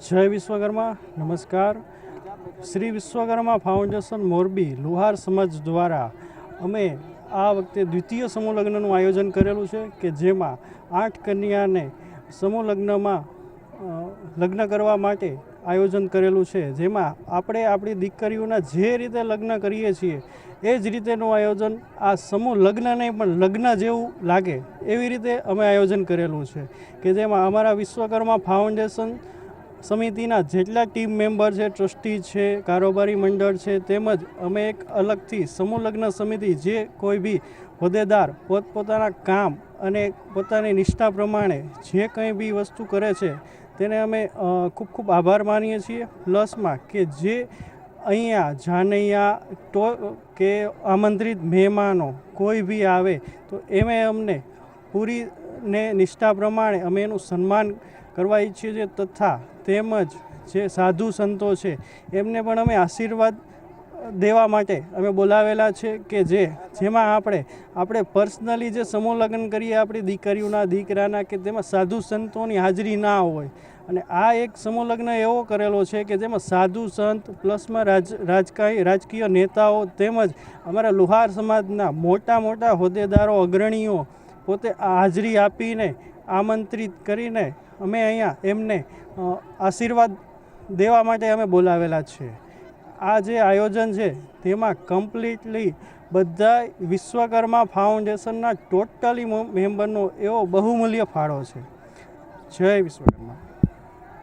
જય વિશ્વકર્મા, નમસ્કાર. શ્રી વિશ્વકર્મા ફાઉન્ડેશન મોરબી, લુહાર સમાજ દ્વારા અમે આ વખતે દ્વિતીય સમૂહ લગ્નનું આયોજન કરેલું છે કે જેમાં આઠ કન્યાને સમૂહ લગ્નમાં લગ્ન કરવા માટે આયોજન કરેલું છે. જેમાં આપણે આપણી દીકરીઓના જે રીતે લગ્ન કરીએ છીએ, એ જ રીતેનું આયોજન આ સમૂહ લગ્ન નહીં પણ લગ્ન જેવું લાગે એવી રીતે અમે આયોજન કરેલું છે કે જેમાં અમારા વિશ્વકર્મા ફાઉન્ડેશન સમિતિના જેટલા ટીમ મેમ્બર છે, ટ્રસ્ટી છે, કારોબારી મંડળ છે, તેમજ અમે એક અલગથી સમૂહ લગ્ન સમિતિ જે કોઈ બી હોદ્દેદાર પોતપોતાના કામ અને પોતાની નિષ્ઠા પ્રમાણે જે કંઈ બી વસ્તુ કરે છે, તેને અમે ખૂબ ખૂબ આભાર માનીએ છીએ. પ્લસમાં કે જે અહીંયા જાનૈયા તો કે આમંત્રિત મહેમાનો કોઈ બી આવે, તો એમે અમને પૂરી ને નિષ્ઠા પ્રમાણે અમે એનું સન્માન કરવા ઈચ્છીએ છીએ તથા તેમજ જે સાધુ સંતો છે, એમને પણ અમે આશીર્વાદ દેવા માટે અમે બોલાવેલા છે કે જે, જેમાં આપણે આપણે પર્સનલી જે સમૂહ લગ્ન કરીએ આપણી દીકરીઓના, દીકરાના કે તેમાં સાધુ સંતોની હાજરી ના હોય. અને આ એક સમૂહ લગ્ન એવો કરેલો છે કે જેમાં સાધુ સંત પ્લસમાં રાજ, રાજકાય, રાજકીય નેતાઓ તેમજ અમારા લુહાર સમાજના મોટા મોટા હોદ્દેદારો, અગ્રણીઓ પોતે હાજરી આપીને, આમંત્રિત કરીને અમે અહીંયા એમને આશીર્વાદ દેવા માટે અમે બોલાવેલા છે આ જે આયોજન છે, તેમાં કમ્પ્લીટલી બધા વિશ્વકર્મા ફાઉન્ડેશનના ટોટલી મેમ્બરનો એવો બહુમૂલ્ય ફાળો છે. જય વિશ્વકર્મા.